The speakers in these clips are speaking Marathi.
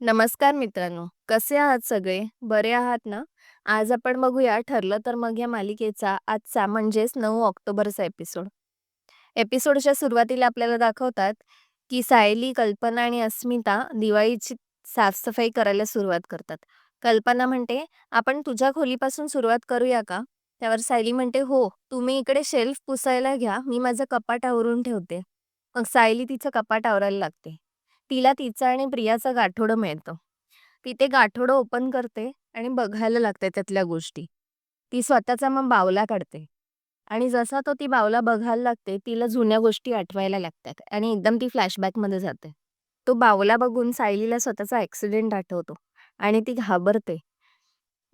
नमस्कार मित्रांनो, कसे आहात सगळे? बरे आहात ना? आज आपण बघूया ठरलं तर मग या मालिकेचा आजचा म्हणजेच नऊ ऑक्टोबरचा एपिसोड. एपिसोडच्या सुरुवातीला आपल्याला दाखवतात की सायली, कल्पना आणि अस्मिता दिवाळीची साफसफाई करायला सुरुवात करतात. कल्पना म्हणते, "आपण तुझ्या खोलीपासून सुरुवात करूया का?" त्यावर सायली म्हणते, "हो, तुम्ही इकडे शेल्फ पुसायला घ्या, मी माझं कपाट आवरून ठेवते." मग सायली तिचं कपाट आवरायला लागते. तिला तिचं आणि प्रियाचं गाठोडं मिळतं. ती ते गाठोडं ओपन करते आणि बघायला लागते त्यातल्या गोष्टी. ती स्वतःचा मग बावला काढते आणि जसा तो ती बावला बघायला लागते, तिला जुन्या गोष्टी आठवायला लागतात आणि एकदम ती फ्लॅशबॅकमध्ये जाते. तो बावला बघून सायलीला स्वतःचा ॲक्सिडेंट आठवतो आणि ती घाबरते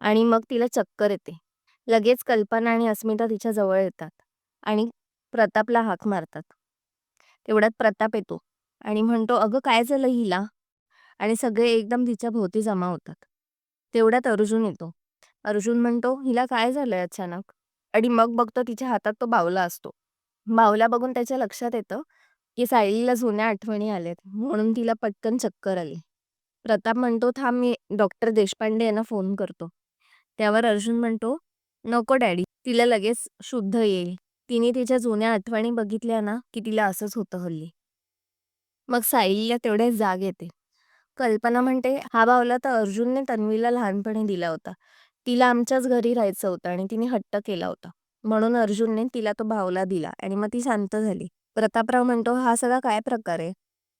आणि मग तिला चक्कर येते. लगेच कल्पना आणि अस्मिता तिच्या जवळ येतात आणि प्रतापला हाक मारतात. तेवढ्यात प्रताप येतो आणि म्हणतो, "अगं काय झालं हिला?" आणि सगळे एकदम तिच्या भोवती जमा होतात. तेवढ्यात अर्जुन येतो. अर्जुन म्हणतो, "हिला काय झालंय अचानक?" आणि मग बघतो तिच्या हातात तो बावला असतो. बावला बघून त्याच्या लक्षात येतं की सायलीला जुन्या आठवणी आल्यात म्हणून तिला पटकन चक्कर आली. प्रताप म्हणतो, "थांब मी डॉक्टर देशपांडे यांना फोन करतो." त्यावर अर्जुन म्हणतो, "नको डॅडी, तिला लगेच शुद्ध येईल. तिने तिच्या जुन्या आठवणी बघितल्या ना की तिला असंच होतं हल्ली." मग सायलीला तेवढ्याच जाग येते. कल्पना म्हणते, "हा बावला तर अर्जुनने तन्वीला लहानपणी दिला होता. तिला आमच्याच घरी राहायचं होतं आणि तिने हट्ट केला होता. म्हणून अर्जुनने तिला तो बावला दिला आणि मग ती शांत झाली." प्रतापराव म्हणतो, "हा सगळा काय प्रकार आहे?"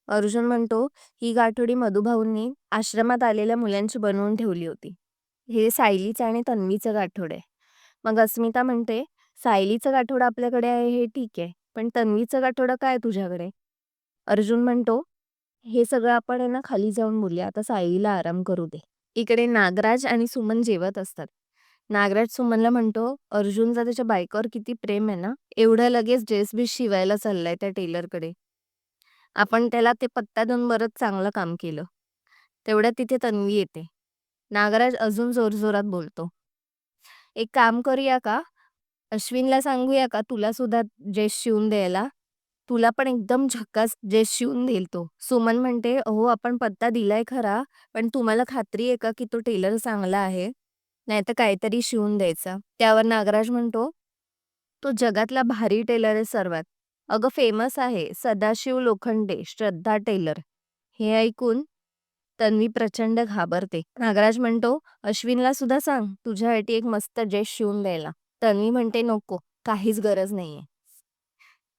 अर्जुन म्हणतो, "ही गाठोडी मधुभाऊंनी आश्रमात आलेल्या मुलांची बनवून ठेवली होती. हे सायलीचं आणि तन्वीचं गाठोडं आहे." मग अस्मिता म्हणते, "सायलीचं गाठोडं आपल्याकडे आहे हे ठीक आहे, पण तन्वीचं गाठोडं काय तुझ्याकडे?" अर्जुन म्हणतो, "हे सगळं आपण आहे ना खाली जाऊन बोलूया, आता साईला आराम करू दे." इकडे नागराज आणि सुमन जेवत असतात. नागराज सुमनला म्हणतो, "अर्जुनचा त्याच्या बायकोवर किती प्रेम आहे ना, एवढं लगेच ड्रेस बीस शिवायला चाललाय त्या टेलरकडे. आपण त्याला ते पत्ता देऊन बरंच चांगलं काम केलं." तेवढ्यात तिथे तन्वी येते. नागराज अजून जोरजोरात बोलतो, "एक काम करूया का? अश्विनला सांगूया का तुला सुद्धा ड्रेस शिवून द्यायला? तुला पण एकदम झकास ड्रेस शिवून देईल तो." सुमन म्हणते, "अहो आपण पत्ता दिलाय खरा, पण तुम्हाला खात्री आहे का की तो टेलर चांगला आहे? नाहीतर काहीतरी शिवून द्यायचा." त्यावर नागराज म्हणतो, "तो जगातला भारी टेलर आहे सर्वात. अगं फेमस आहे, सदाशिव लोखंडे, श्रद्धा टेलर." हे ऐकून तन्वी प्रचंड घाबरते. नागराज म्हणतो, "अश्विनला सुद्धा सांग तुझ्यासाठी एक मस्त ड्रेस शिवून द्यायला." तन्वी म्हणते, "नको, काहीच गरज नाहीये."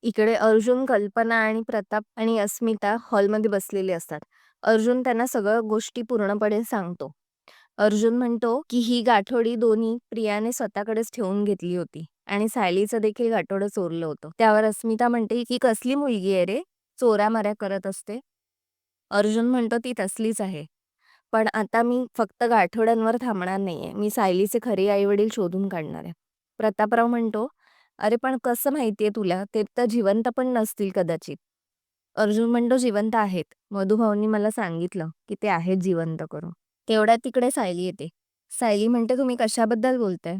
इकडे अर्जुन, कल्पना आणि प्रताप आणि अस्मिता हॉलमध्ये बसलेले असतात. अर्जुन त्यांना सगळ्या गोष्टी पूर्णपणे सांगतो. अर्जुन म्हणतो की ही गाठोडी दोन्ही प्रियाने स्वतःकडेच ठेवून घेतली होती आणि सायलीचं देखील गाठोडं चोरलं होतं. त्यावर अस्मिता म्हणते की कसली मुलगी आहे रे, चोऱ्यामाऱ्या करत असते. अर्जुन म्हणतो ती तसलीच आहे. पण आता मी फक्त गाठोड्यांवर थांबणार नाहीये, मी सायलीचे खरे आईवडील शोधून काढणार आहे. प्रतापराव म्हणतो, "अरे पण कसं माहितीये तुला? ते तर जिवंत पण नसतील कदाचित." अर्जुन म्हणतो, "जिवंत आहेत. मधुभाऊंनी मला सांगितलं की ते आहेत जिवंत करून." तेवढ्यात तिकडे सायली येते. सायली म्हणते, "तुम्ही कशाबद्दल बोलताय?"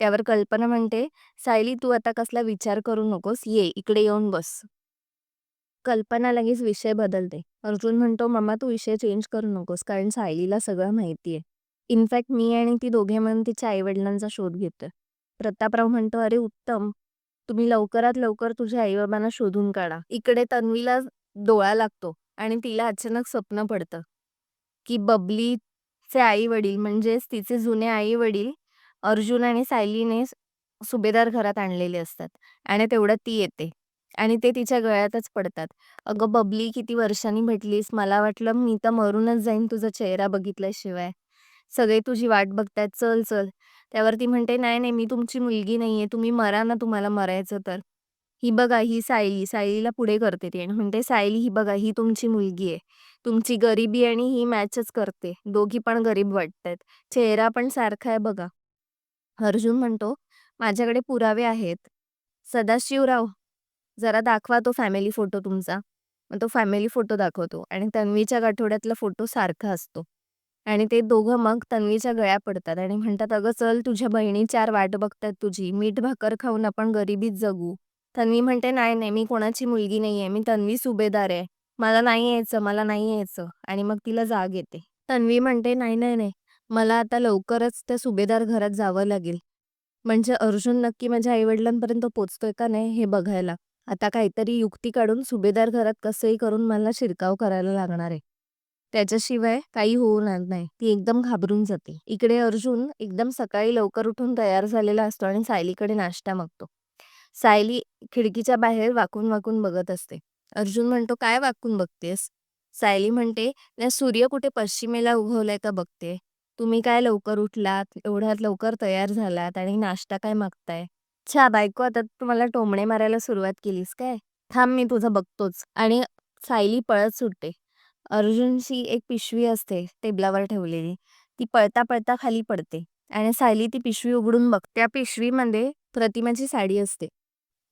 त्यावर कल्पना म्हणते, "सायली तू आता कसला विचार करू नकोस, ये इकडे येऊन बस." कल्पना लगेच विषय बदलते. अर्जुन म्हणतो, "मम्मा तू विषय चेंज करू नकोस, कारण सायलीला सगळं माहितीये. इनफॅक्ट मी आणि ती दोघे मिळून तिच्या आईवडिलांचा शोध घेतोय." प्रतापराव म्हणतो, "अरे उत्तम, तुम्ही लवकरात लवकर तुझ्या आईबाबांना शोधून काढा." इकडे तन्वीला डोळा लागतो आणि तिला अचानक स्वप्न पडतं की बबलीचे आई वडील म्हणजेच तिचे जुने आई वडील अर्जुन आणि सायलीने सुभेदार घरात आणलेले असतात आणि तेवढ्यात ती येते आणि ते तिच्या गळ्यातच पडतात. "अगं बबली, किती वर्षांनी भेटलीस, मला वाटलं मी तर मरूनच जाईन तुझा चेहरा बघितल्याशिवाय. सगळे तुझी वाट बघतायत, चल चल." त्यावर ती म्हणते, "नाही नाही, मी तुमची मुलगी नाहीये, तुम्ही मरा ना तुम्हाला मरायचं तर. ही बघा ही सायली." सायलीला पुढे करते ती आणि म्हणते, "सायली ही बघा ही तुमची मुलगी आहे. तुमची गरिबी आणि ही मॅचच करते. दोघी पण गरीब वाटतात चेहरा पण सारखा आहे बघा." अर्जुन म्हणतो, "माझ्याकडे पुरावे आहेत." "सदाशिवराव, जरा दाखवा तो फॅमिली फोटो तुमचा." मग तो फॅमिली फोटो दाखवतो आणि तन्वीच्या गाठोड्यातला फोटो सारखा असतो आणि ते दोघं मग तन्वीच्या गळ्या पडतात आणि म्हणतात, "अगं चल, तुझ्या बहिणी चार वाट बघतात तुझी, मीठ भाकर खाऊन आपण गरिबीत जगू." तन्वी म्हणते, "नाही नाही, मी कोणाची मुलगी नाहीये, मी तन्वी सुभेदार आहे." मला नाही यायचं मला नाही यायचं. आणि मग तिला जाग येते. तन्वी म्हणते नाही नाही नाही. मला आता लवकरच त्या सुभेदार घरात जावं लागेल. म्हणजे अर्जुन नक्की माझ्या आईवडिलांपर्यंत पोचतोय का नाही हे बघायला. आता काहीतरी युक्ती काढून सुभेदार घरात कसंही करून मला शिरकाव करायला लागणार आहे. त्याच्याशिवाय काही होणार नाही. ती एकदम घाबरून जाते. इकडे अर्जुन एकदम सकाळी लवकर उठून तयार झालेला असतो आणि सायलीकडे नाश्ता मागतो. सायली खिडकीच्या बाहेर वाकून वाकून बघत असते. अर्जुन म्हणतो काय वाकून बघतेस? सायली म्हणते "नाही, सूर्य कुठे पश्चिमेला उगवलाय का बघते? तुम्ही काय लवकर उठलात? एवढ्यात लवकर तयार झालात आणि नाश्ता काय मागताय? छा बायको आता तू मला टोमणे मारायला सुरुवात केलीस काय? थांब मी तुझं बघतोच. आणि सायली पळत सुटते. अर्जुनची एक पिशवी असते टेबलावर ठेवलेली. ती पळता पळता खाली पडते आणि सायली ती पिशवी उघडून बघ त्या पिशवीमध्ये प्रतिमाची साडी असते.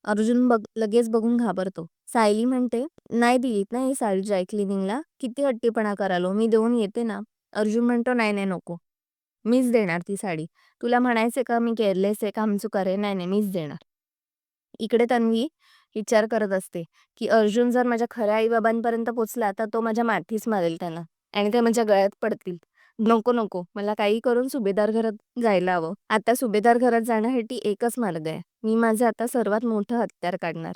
अर्जुन बघ लगेच बघून घाबरतो. सायली म्हणते नाही दिलीत ना ही साडी ड्राय क्लिनिंगला किती हट्टीपणा करालो मी देऊन येते ना. अर्जुन म्हणतो नाही नाही नको. मीच देणार ती साडी. तुला म्हणायचे का मी केअरलेस आहे काम आहे नाही नाही मीच देणार. इकडे तन्वी विचार करत असते की अर्जुन जर माझ्या खऱ्या आईबाबांपर्यंत पोचला तर तो माझ्या माथीच मारेल त्यांना आणि ते माझ्या गळ्यात पडतील. नको नको मला काही करून सुभेदार घरात जायला हवं. आता सुभेदार घरात जाण्यासाठी एकच मार्ग आहे. मी माझं आता सर्वात मोठं हत्यार काढणार.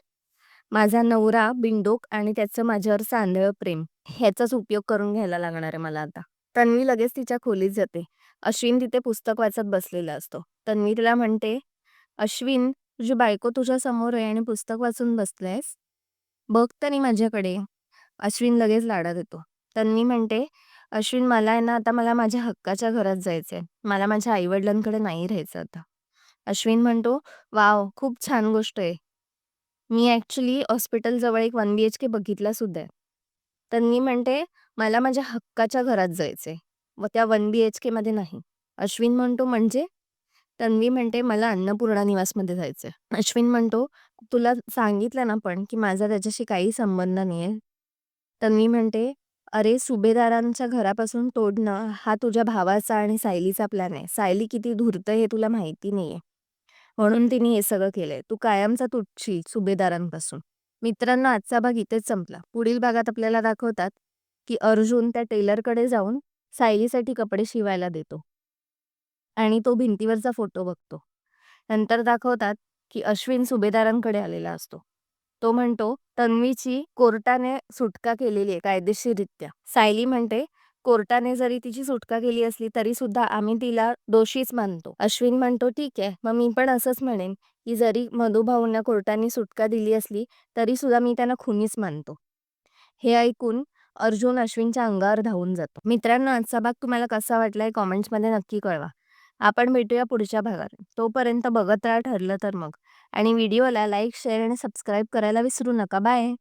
माझा नवरा बिंडोक आणि त्याचं माझ्यावर सांधळ प्रेम ह्याचाच उपयोग करून घ्यायला लागणार आहे मला आता. तन्वी लगेच तिच्या खोलीत जाते. अश्विन तिथे पुस्तक वाचत बसलेला असतो. तन्वी तिला म्हणते अश्विन तुझी बायको तुझ्या समोर आहे आणि पुस्तक वाचून बसलायस बघ तरी माझ्याकडे. अश्विन लगेच लाडा देतो. तन्वी म्हणते अश्विन मला आहे ना आता मला माझ्या हक्काच्या घरात जायचंय. मला माझ्या आईवडिलांकडे नाही राहायचं आता. अश्विन म्हणतो वाव खूप छान गोष्ट आहे. मी ॲक्च्युली हॉस्पिटलजवळ एक वन बी एच के बघितला सुद्धा आहे. तन्वी म्हणते मला माझ्या हक्काच्या घरात जायचंय. व त्या वन बी एच केमध्ये नाही. अश्विन म्हणतो म्हणजे? तन्वी म्हणते मला अन्नपूर्णा निवासमध्ये जायचंय. अश्विन म्हणतो तुला सांगितलं ना पण की माझा त्याच्याशी काही संबंध नाहीये. तन्वी म्हणते अरे सुभेदारांच्या घरापासून तोडणं हा तुझ्या भावाचा आणि सायलीचा प्लॅन आहे. सायली किती धूर्त हे तुला माहिती नाहीये. म्हणून तिने हे सगळं केलंय. तू कायमचा तुटशी सुभेदारांपासून. मित्रांनो आजचा भाग इथेच संपला. पुढील भागात आपल्याला दाखवतात की अर्जुन त्या टेलरकडे जाऊन सायलीसाठी कपडे शिवायला देतो. आणि तो भिंतीवरचा फोटो बघतो. नंतर दाखवतात की अश्विन सुभेदारांकडे आलेला असतो. तो म्हणतो तन्वीची कोर्टाने सुटका केलेली आहे कायदेशीररित्या. सायली म्हणते कोर्टाने जरी तिची सुटका केली असली तरी सुद्धा आम्ही तिला दोषीच मानतो. अश्विन म्हणतो ठीक आहे मग मी पण असंच म्हणेन की जरी मधुभाऊंना कोर्टाने सुटका दिली असली तरी सुद्धा मी त्यांना खुनीच मानतो. हे ऐकून अर्जुन अश्विनच्या अंगावर धावून जातो. मित्रांनो आजचा भाग तुम्हाला कसा वाटलाय कॉमेंट्समध्ये नक्की कळवा. आपण भेटूया पुढच्या भागात. तोपर्यंत बघत राहा ठरलं तर मग. आणि व्हिडिओला लाईक शेअर आणि सबस्क्राईब करायला विसरू नका. बाय.